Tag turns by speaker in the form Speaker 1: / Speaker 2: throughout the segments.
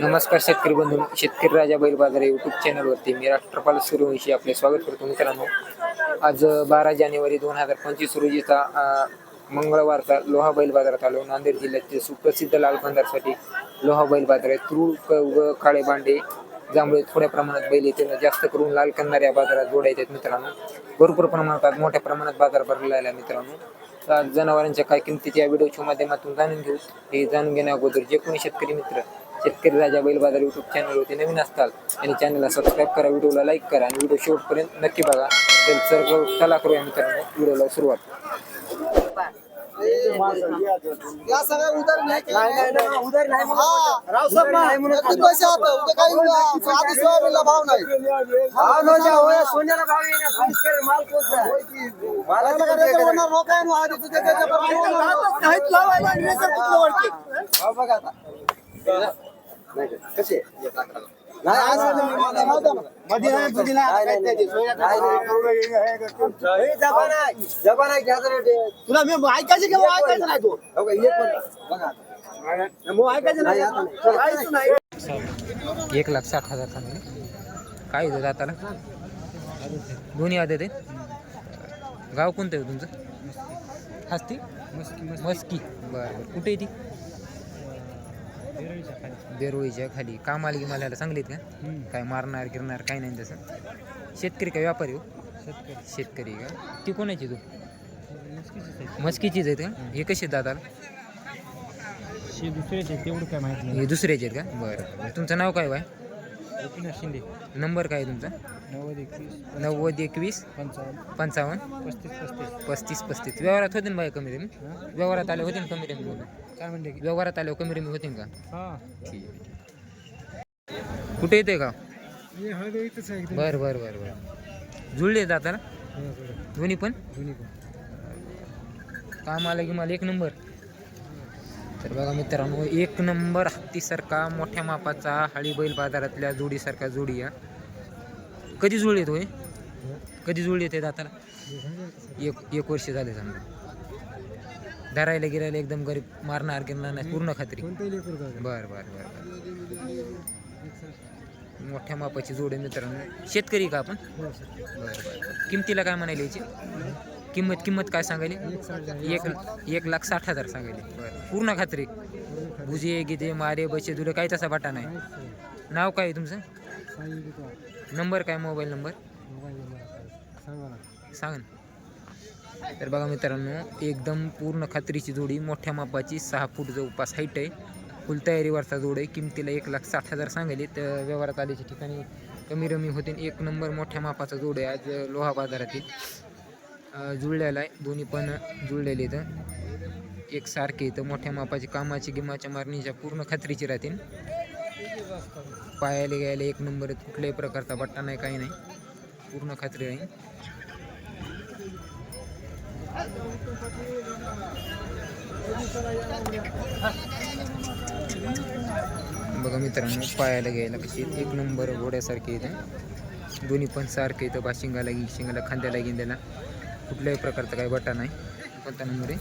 Speaker 1: नमस्कार शेतकरी बंधू शेतकरी राजा बैल बाजार युट्यूब चॅनलवरती मी राष्ट्रपाल सूर्यवंशी आपले स्वागत करतो मित्रांनो. आज बारा जानेवारी दोन हजार पंचवीस रोजीचा मंगळवारचा लोहा बैल बाजारात आलो. नांदेड जिल्ह्याचे सुप्रसिद्ध लालबंदारसाठी लोहा बैल बाजार आहे. तुरुळ व काळे बांडे ज्यामुळे थोड्या प्रमाणात बैल येते. जास्त करून लाल कंदार या बाजारात जोडायचे आहेत मित्रांनो. भरपूर प्रमाणात आज मोठ्या प्रमाणात बाजार भरलेला आहे मित्रांनो. आज जनावरांच्या काय किमतीच्या या व्हिडिओच्या माध्यमातून जाणून घेऊ. हे जाणून घेण्या अगोदर जे कोणी शेतकरी मित्र शेतकरी राजा बैल बाजार युट्यूब चॅनलवरती नवीन असताल आणि चॅनलला सबस्क्राईब करा व्हिडिओला लाईक करा आणि व्हिडिओ शेवटपर्यंत नक्की बघा. तर सर्व चला करूया मित्रांनो व्हिडिओला सुरुवात.
Speaker 2: या सगळ्या उदर नाही उदर नाही रावसाहेब नाही पैसे आता उद्या काही आधी सोयाबीनला भाव नाही. भाव नव्हता होय सोन्याला भाव येईना. माल मला का. रेकर होणार हो काय ना आधी तुझ्या त्याच्या काहीच लावायला कसे नाही आज नाही, नाही, जबान आहे. जबान आहे, ते.
Speaker 3: तुला मी ऐकायचं किंवा ऐकायचं नाही तू
Speaker 2: हो का, एक बघा आता.
Speaker 3: मग ऐकायचं नाही
Speaker 2: आता नाही.
Speaker 3: नाही
Speaker 1: एक लाख साठ हजार सांगले काय होतं दाताला दोन्ही आदे ते गाव कोणतं आहे तुमचं हस्ती मस्की बरं बरं कुठे आहे ती बेरोळीच्या खाली. काम आली की मला सांगलीत का? काय मारणार गिरणार काय नाही तसं. शेतकरी का व्यापारी हो? शेतकरी. का? ती कोणाची तू? मस्कीचीच आहेत. का? हे कसे आहेत दाताला
Speaker 4: दुसऱ्याचे तेवढं काय माहिती नाही.
Speaker 1: हे दुसऱ्याचे आहेत का? बरं. तुमचं नाव काय बाय?
Speaker 4: एकनाथ शिंदे.
Speaker 1: नंबर काय आहे तुमचा?
Speaker 4: नव्वद एकवीस
Speaker 1: नव्वद एकवीस
Speaker 4: पंचावन्न.
Speaker 1: पंचावन्न.
Speaker 4: पस्तीस पस्तीस.
Speaker 1: पस्तीस पस्तीस. व्यवहारात होते ना बाय कमी रमी व्यवहारात आले होते ना कमी रमी बोलून?
Speaker 4: काय म्हणले की?
Speaker 1: व्यवहारात आले कमी रमी होते का?
Speaker 4: हा.
Speaker 1: कुठे येते का?
Speaker 4: हे हळद इथंच आहे एकदम
Speaker 1: बरं बरं बरं बरं. जुळले दोन्ही पण?
Speaker 4: दोन्ही पण.
Speaker 1: काम आलं की मला एक नंबर. तर बघा मित्रांनो एक नंबर हत्तीसारखा मोठ्या मापाचा हळी बैल बाजारातल्या जोडीसारखा जोडी या कधी जुळले तो हे? कधी जुळले ते दाताला? एक एक वर्ष झाले समजा. धरायला गिरायला एकदम गरीब मारणार गिरणार नाही पूर्ण खात्री. बर बर बर बर. मोठ्या मापाची जोड आहे मित्रांनो. शेतकरी का आपण? बर बर किमतीला काय म्हणायला याची? किंमत किंमत काय सांगायली? एक एक लाख साठ हजार सांगायली. पूर्ण खात्री. भुजे गिजे मारे बचे दुले काही तसा बाटा नाही. नाव काय आहे तुमचं? नंबर काय मोबाईल नंबर?
Speaker 4: सांग ना.
Speaker 1: तर बघा मित्रांनो एकदम पूर्ण खात्रीची जोडी मोठ्या मापाची सहा फूट जवळपास हाईट आहे फुल तयारीवरचा जोड आहे. किमतीला एक लाख साठ हजार सांगितले तर व्यवहारात आल्याच्या ठिकाणी कमी रमी होते एक नंबर मोठ्या मापाचा जोड आहे आज लोहा बाजारातील. जुळलेला आहे. दोन्ही पण जुळलेले इथं एक सारखे इथं मोठ्या मापाची कामाची गिमाच्या मारणीच्या पूर्ण खात्रीची राहतील. पायाला घ्यायला एक नंबर कुठल्याही प्रकारचा बट्टा नाही काही नाही. पूर्ण खात्री आहे. बघा मित्रांनो पायाला घ्यायला कशी एक नंबर घोड्यासारखे इथं दोन्ही पण सारखे इथं बाशिंगाला गी शिंगाला खांद्याला गिंद्याला कुठल्याही प्रकारचा काही बटा नाही. कोणता नंबर आहे?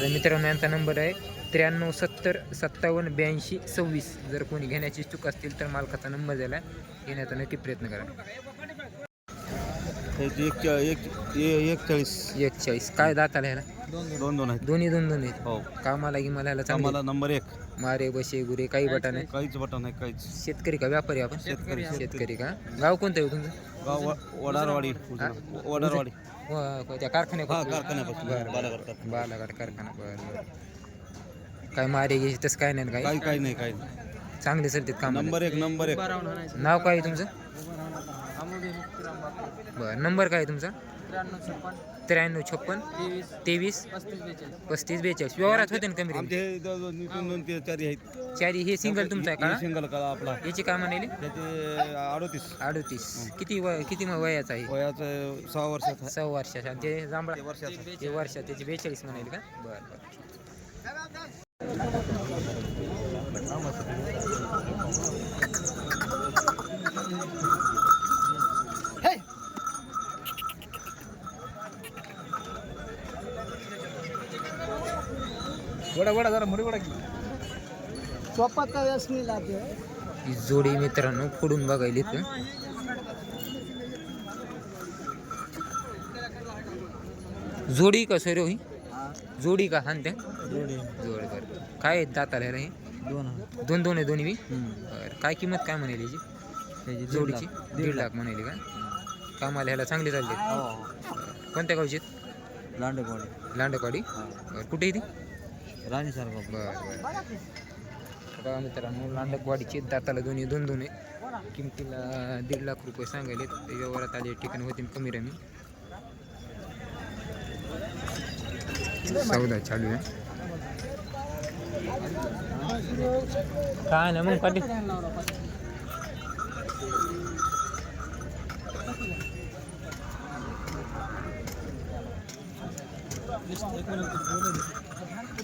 Speaker 1: तर मित्रांनो यांचा नंबर आहे त्र्याण्णव सत्तर सत्तावन्न ब्याऐंशी सव्वीस. जर कोणी घेण्याची चूक असतील तर मालकाचा नंबर द्यायला घेण्याचा नक्की प्रयत्न करा.
Speaker 3: एक एक एकचाळीस.
Speaker 1: एकचाळीस. काय दाताला ह्याला?
Speaker 3: दोन दोन आहेत.
Speaker 1: दोन्ही दोन दोन आहेत.
Speaker 3: हो.
Speaker 1: कामाला की मला ह्याला चांगले?
Speaker 3: आम्हाला नंबर एक.
Speaker 1: मारे बसे गुरे काही बटा नाही
Speaker 3: काहीच बटन नाही काहीच.
Speaker 1: शेतकरी का व्यापारी आपण? शेतकरी शेतकरी. का? गाव कोणतं आहे हो तुमचं?
Speaker 3: गाव व- वडारवाडी. वडारवाडी.
Speaker 1: व- त्या कारखान्यात
Speaker 3: हा कारखान्यापासून.
Speaker 1: बरं.
Speaker 3: बालाघाट कारखाना.
Speaker 1: बालाघाट कारखाना बरं बरं. काय मारे घे तसं काय नाही ना काही?
Speaker 3: काही काही नाही काही नाही.
Speaker 1: चांगले चालतात काम
Speaker 3: नंबर एक नंबर एक.
Speaker 1: नाव काय आहे तुमचं? बरं. नंबर काय आहे तुमचा? त्र्याण्णव छप्पन. तेवीस. पस्तीस बेचाळीस. व्यवहारात होते ना कमी रेंज?
Speaker 3: दोन- दोन ते चारी आहेत.
Speaker 1: चारी हे सिंगल तुमचं आहे का?
Speaker 3: सिंगल कला आपला.
Speaker 1: याची काय म्हणाली?
Speaker 3: त्याचे अडोतीस.
Speaker 1: अडतीस. किती वय किती मग वयाचं आहे?
Speaker 3: वयाचं सहा वर्षात आहे.
Speaker 1: सहा वर्षाचा. आणि ते जांभळा
Speaker 3: ते वर्षाचं आहे.
Speaker 1: ते वर्षात त्याची बेचाळीस म्हणाली का? बरं बरं.
Speaker 4: वडा वडा जरा मुडी वडा की
Speaker 5: स्वतः व्यसनी लागते
Speaker 1: ही जोडी मित्रांनो फोडून बघायला इथं जोडी का सर ही? जोडी का त्या जोड. बर. काय आहेत दाताला रे हे?
Speaker 3: दोन.
Speaker 1: दोन दोन आहे दोन्ही बी? बरं. काय किंमत काय म्हणाली याची? जोडीची? दीड लाख. म्हणाली का? कामाला ह्याला चांगली चालली. बरं. कोणत्या गावची आहेत?
Speaker 3: लांडेवाडी
Speaker 1: लांडकवाडी बरं. कुठे आहे ती?
Speaker 3: राणी सारखा
Speaker 1: बरं बरं. बघा मित्रांनो दाताला दोन्ही दोन दोन आहे. किमतीला दीड लाख रुपये सांगायले व्यवहारात आले ठिकाणी होते. कमी रमी चौदा चालू आहे. काय ना मग पाटील.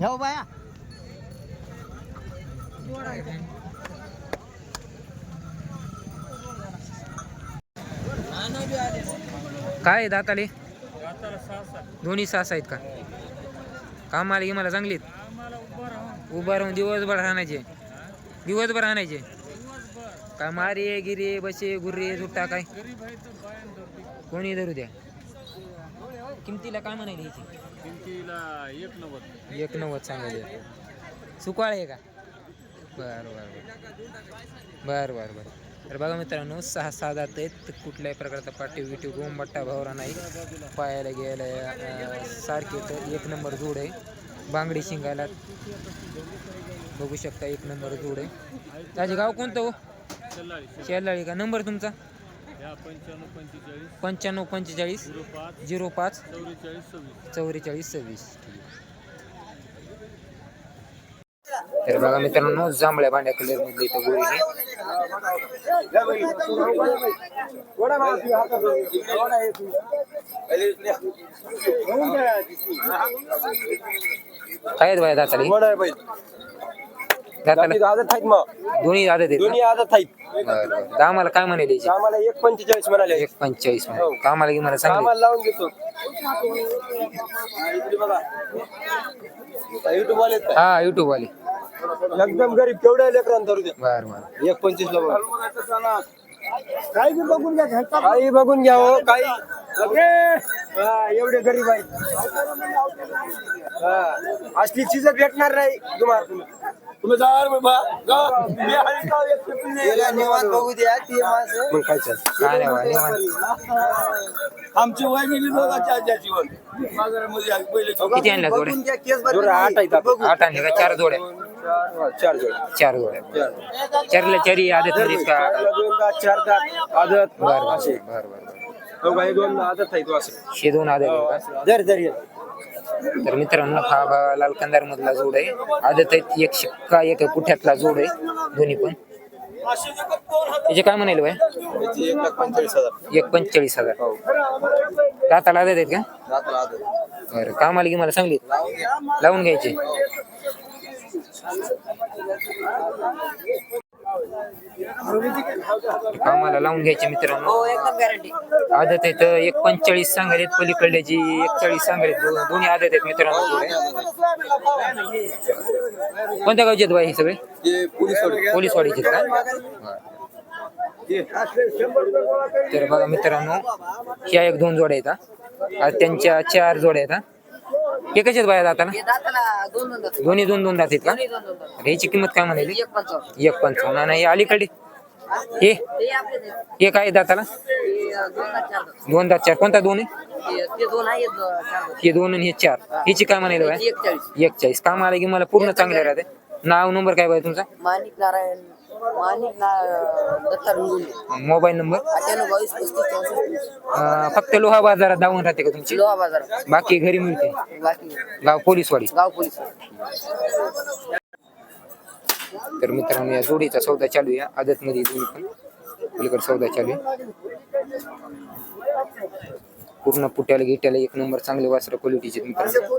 Speaker 1: नाही
Speaker 5: बाया
Speaker 1: काय दाताले? दोन्ही सास आहेत का? कामाला मला चांगलीत उभं उभा राहून दिवसभर राहण्याचे दिवसभर राहण्याचे काय मारे गिरे बसे गुर्रे जुट्टा काय? कोणी धरू द्या? किमतीला काय म्हणायला याची एक नव्वद सांगायचे सुकाळ आहे का? बर बर बर. बर बर तर बघा मित्रांनो सहा सहा दात आहेत. कुठल्याही प्रकारचा पाठी विटी गोंबट्टा भावरा नाही. पायाला गेला अं, सारखे तर एक नंबर जोड आहे. बांगडी शिंगायला बघू शकता एक नंबर जोड आहे. त्याचे गाव कोणतं हो? शेलाळी. का? नंबर तुमचा? पंच्याण्णव पंचेचाळीस. झिरो पाच. चौवेचाळीस सव्वीस. तर बघा मित्रांनो जांभळ्या भांड्या कलर मधली इथं गोरी आहे. काय आहेत बाया दाताली दाताला
Speaker 5: आदत आहेत मग.
Speaker 1: दोन्ही आदत आहेत
Speaker 5: दोन्ही
Speaker 1: ना?
Speaker 5: आदत आहेत.
Speaker 1: बरं दामाला काय म्हणाले याची?
Speaker 5: आम्हाला एक पंचेचाळीस म्हणाले.
Speaker 1: एक पंचेचाळीस म्हणाले. कामाला की मला सांगले
Speaker 5: आम्हाला लावून देतो. युट्यूब वाले
Speaker 1: हा युट्यूब वाले
Speaker 5: एकदम गरीब केवढ्या लेकरांना धरू द्या
Speaker 1: बर बर.
Speaker 5: एक पंचवीस ला काही बी बघून घ्या काही बघून घ्या हो काही. हा, एवढे गरीब आहेत. हा, असली चीज भेटणार नाही तुम्हाला. तुम्ही निवांत बघू द्या ती माणसं. मग काय चाल?
Speaker 1: काय नाही बा निवांत.
Speaker 6: आमची वय गेली दोघांच्या आज्याची वर बाजारामध्ये पहिले
Speaker 1: किती आणल्या जोड्या?
Speaker 5: बघून घ्या केस भरून आठ आहेत आपण.
Speaker 1: आठ आणले का? चार जोड्या.
Speaker 5: चार जोड
Speaker 1: चार जोड्या. चारला चारी आदत का?
Speaker 5: दोन दात चार दात आदत.
Speaker 1: बर बर
Speaker 5: असे.
Speaker 1: बर बर बर.
Speaker 5: हो बाई, दोन आदत आहे तो असं
Speaker 1: हे दोन आदत आहे का?
Speaker 5: दर दर ये.
Speaker 1: तर मित्रांनो हा लाल कंदार मधला जोड आहे. आदत आहेत एक शिक्का एक पुठ्यातला जोड आहे दोन्ही पण. त्याचे काय म्हणाले बाय
Speaker 5: एक लाख पंचेचाळीस हजार.
Speaker 1: एक पंचेचाळीस हजार
Speaker 5: हो.
Speaker 1: दाताला आदत आहेत का?
Speaker 5: आदत
Speaker 1: बरं कामाला की मला सांगली? लावून घ्यायचे. आम्हाला लावून घ्यायचे मित्रांनो. आदत आहेत एक पंचेचाळीस सांगायलेत पलीकडल्याची एकचाळीस सांगायत दोन्ही आदत आहेत मित्रांनो कोणत्या गावचे आहेत बाई हे सगळे?
Speaker 5: पोलीस
Speaker 1: पोलीसवाडीचे आहेत का? तर बघा मित्रांनो ह्या एक दोन जोड्या आहेत आज त्यांच्या चार जोड्या आहेत कशात बाया जाताना?
Speaker 2: दाताला दोन दोन दात
Speaker 1: दोन्ही दोन दोन जातात का?
Speaker 2: दोन्ही दोन दोन दात
Speaker 1: ह्याची किंमत काय म्हणाली?
Speaker 2: एक पंचावन्न.
Speaker 1: एक पंचावन्न. आणि हे अलीकडे? हे?
Speaker 2: आपले ते.
Speaker 1: हे काय दाताला
Speaker 2: हे दोन दात चार
Speaker 1: दोन दात चार. कोणता दोन आहे?
Speaker 2: हे- ते दोन आहेत चार
Speaker 1: हे दोन आणि हे चार. ह्याची काय म्हणाली बाय?
Speaker 2: एकचाळीस.
Speaker 1: एकचाळीस. काम आलं की मला पूर्ण चांगले राहते. नाव नंबर काय बाय तुमचा?
Speaker 2: माणिक नारायण ना दत्ता
Speaker 1: मोबाईल नंबर?
Speaker 2: अठ्ठ्याण्णव बावीस पस्तीस चौसष्ट. वीस
Speaker 1: अं, फक्त लोहा बाजारात दावून राहते का तुमची?
Speaker 2: लोहा बाजार
Speaker 1: बाकी घरी मिळते.
Speaker 2: बाकी
Speaker 1: गाव पोलीसवाडी.
Speaker 2: गाव पोलीस
Speaker 1: तर मित्रांनो या जोडीचा सौदा चालू आहे. आदत मध्ये दोन्ही पण. पलीकडे सौदा चालू आहे. पूर्ण पुट्याला गिट्याला एक नंबर चांगले वासर क्वालिटीचे मित्रांनो.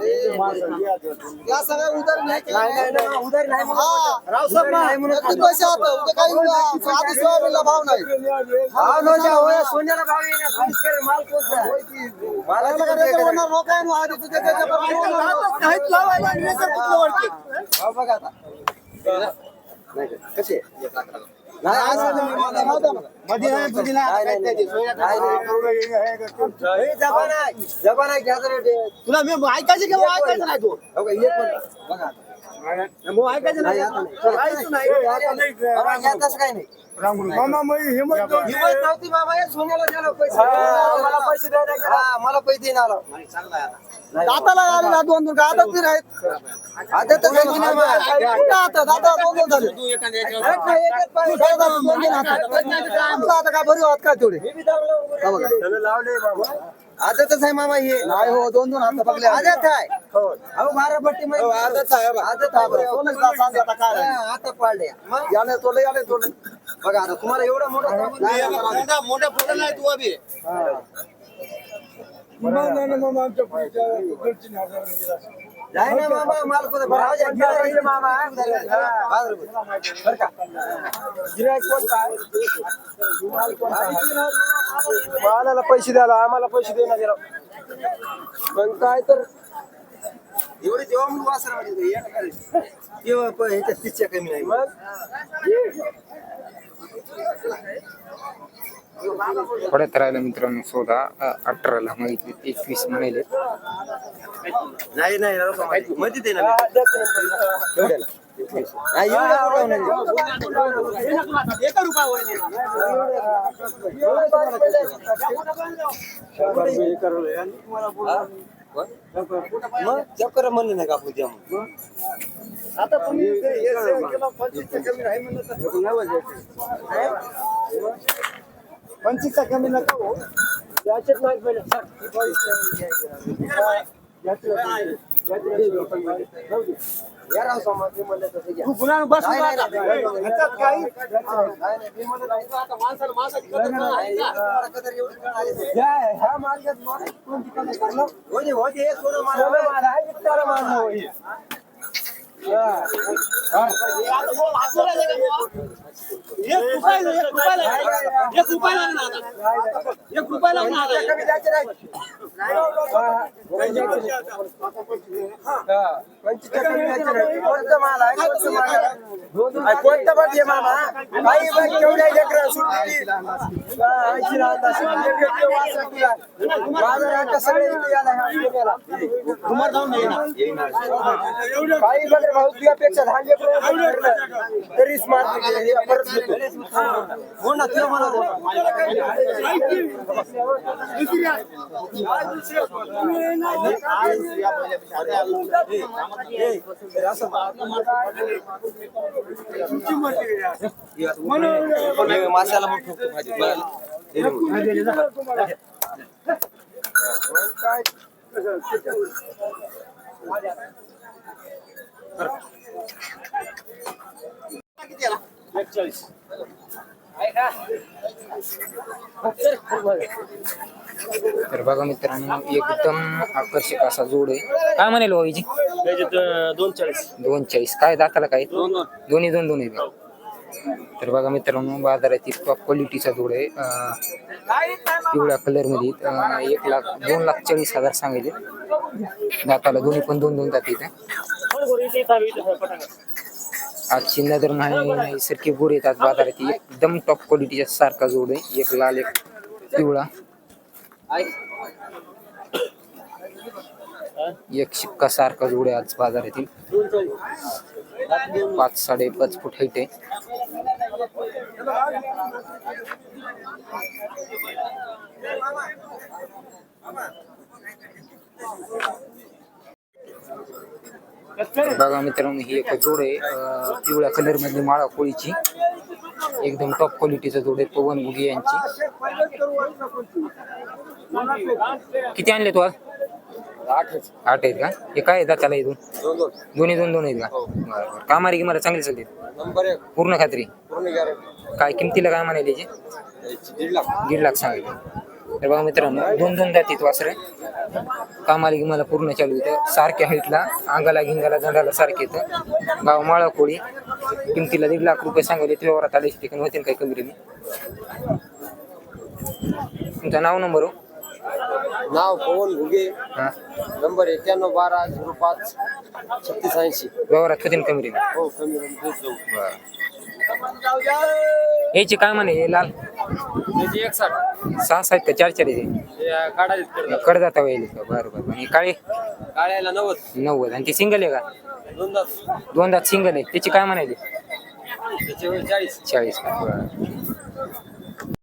Speaker 2: या सगळ्या नाही केलं. उधार नाही म्हणून. उधार नाही म्हणून. पैसे आता. उद्या काही उद्या आधी सोयाबीनला भाव नाही भाव नव्हता, होय, सोन्याला भाव येईना. काहीच केलं, माल पोचला. मालाला काय रेट होणार, लोकं आहे ना, आधी तुझ्या त्याच्या पण होणार. काहीच लावायला आणि रेट कुठलं वरती? भाव बघा आता. कसे?
Speaker 5: तुला मी ऐकायचं की ऐकायचं नाही तू?
Speaker 2: एक.
Speaker 5: मग ऐकायचं
Speaker 2: नाही,
Speaker 5: नाही
Speaker 2: आता नाही.
Speaker 5: काहीच नाही.
Speaker 2: बाबा, घ्यायचं काही नाही
Speaker 5: मामा मग हिंमत नव्हती.
Speaker 2: हिंमत नव्हती बाबा या सोन्याला द्यायला पैसे
Speaker 5: हा, मला पैसे द्यायला गेला.
Speaker 2: हा, मला पैसे देईन आला. दाताला आले ना दोन दोन. नाही. आहेत तर काही नाही बा. कुठं आता दाता दोन दोन झाले. एक नाही, एकच पाहिजे. दादा दोन दोन हातात. आमचं आता काय भरू हात का तेवढे? हा बघा. आदतच आहे मामा हे. नाही हो दोन दोन हात पकडले. आदत आहे. अहो बारा पट्टी मध्ये आदत आहे. आदत आहे. आता काय आहे. आता पाडले मग? याने तोले याने तोले बघा आता तुम्हाला एवढं मोठं
Speaker 5: मोठ्या फोटो नाही तू अभि.
Speaker 2: नाही ना मामा माल कोण भाव द्या, गिऱ्हाईक आहे मामा बाजार रुपये. बरं का? गिऱ्हाईक कोणता आहे? माल कोणता आहे?
Speaker 5: मालाला पैसे द्यायला आम्हाला पैसे देणार गेला पण काय तर
Speaker 2: एवढे जेव्हा म्हणून वासर म्हणजे ते येणं करायचं. तेव्हा प- ह्याच्यात तीसच्या कमी नाही
Speaker 5: मग
Speaker 1: थोड्यात राहिलं मित्रांनो सोळा अं, अठराला मागितले एकवीस म्हणाले
Speaker 2: नाही नाही. मध्ये दे ना कुठं नाही. मग चक्कर म्हणलं नाही का आपण द्या.
Speaker 5: आता तुम्ही कमी नाही म्हणलं तर. पंचवीसच्या कमी नका हो त्याच्यात नाही पहिले ह्या- मार्गात माणूस कोणती?
Speaker 2: होते, होते, सोनं मला
Speaker 5: सोनं एक रुपयाला- एक रुपयाला-
Speaker 2: कोणतं पण घे मामा काही बघ केवढ्या लेकरं ऐंशी तुला. बाजारात आता सगळे काही बघ भाऊ तुझ्यापेक्षा लहान लेकरं भरलं. तरीच मारते ते. हे परत. हो ना तुला मला. माशाला मग ठोकतो भाजी. काय
Speaker 1: तर बघा मित्रांनो एकदम आकर्षक असा जोड आहे. काय म्हणाल भाऊजी
Speaker 5: दोन चाळीस
Speaker 1: दोन चाळीस काय दाताला काय? दोन्ही दोन. दोन आहेत का? तर बघा मित्रांनो बाजारातील टॉप क्वालिटीचा जोड आहे. पिवळ्या कलरमध्ये एक लाख दोन लाख चाळीस हजार सांगितले. दाताला दोन्ही पण दोन दोन दात आज आजची नजर नाही सारखे गोर येतात बाजारात. एकदम टॉप क्वालिटीच्या सारखा जोड आहे. एक लाल एक पिवळा. एक शिक्का सारखा जोड आहे आज बाजारातील. पाच साडे पाच फूट हाईट आहे. बघा मित्रांनो ही एक जोड आहे. पिवळ्या कलर मधली माळा कोळीची. एकदम टॉप क्वालिटीचा जोड आहे पवन बुगी यांची. किती आणले तू आज आठ आहेत का? हे काय आहे त्याला इथून? दोन्ही दोन दोन आहेत का? कामारी गिमारा चांगली चालते पूर्ण खात्री? काय किमतीला काय म्हणाले
Speaker 2: दीड लाख.
Speaker 1: दीड लाख सांगितले. तर बघा मित्रांनो दोन दोन जातीत वासरे. कामाला गिमाला पूर्ण चालू येतं सारख्या हाईटला अंगाला गिंगाला दंडाला सारखे येतं गाव माळा कोळी किमतीला दीड लाख रुपये सांगले व्यवहारात आले ठिकाणी होतील काही कमी कमी तुमचं नाव नंबर हो?
Speaker 2: नाव पवन घुगे.
Speaker 1: हां.
Speaker 2: नंबर एक्क्याण्णव बारा झिरो पाच छत्तीस ऐंशी.
Speaker 1: व्यवहारात होतील कमी कमी
Speaker 2: हो कमी कमी देत जाऊ
Speaker 1: याचे काय म्हणे हे लाल?
Speaker 2: त्याची एक साठ
Speaker 1: सहा सात का चार चार आहे
Speaker 2: काढायचे
Speaker 1: कडदाता वेळ का बरं बरं. आणि काळे?
Speaker 2: काढायला नव्वद.
Speaker 1: नव्वद. आणि ते सिंगल आहे का?
Speaker 2: दोन तास
Speaker 1: दोन दात सिंगल आहे. त्याची काय म्हणायचे
Speaker 2: त्याचे चाळीस.
Speaker 1: चाळीस. का बरं.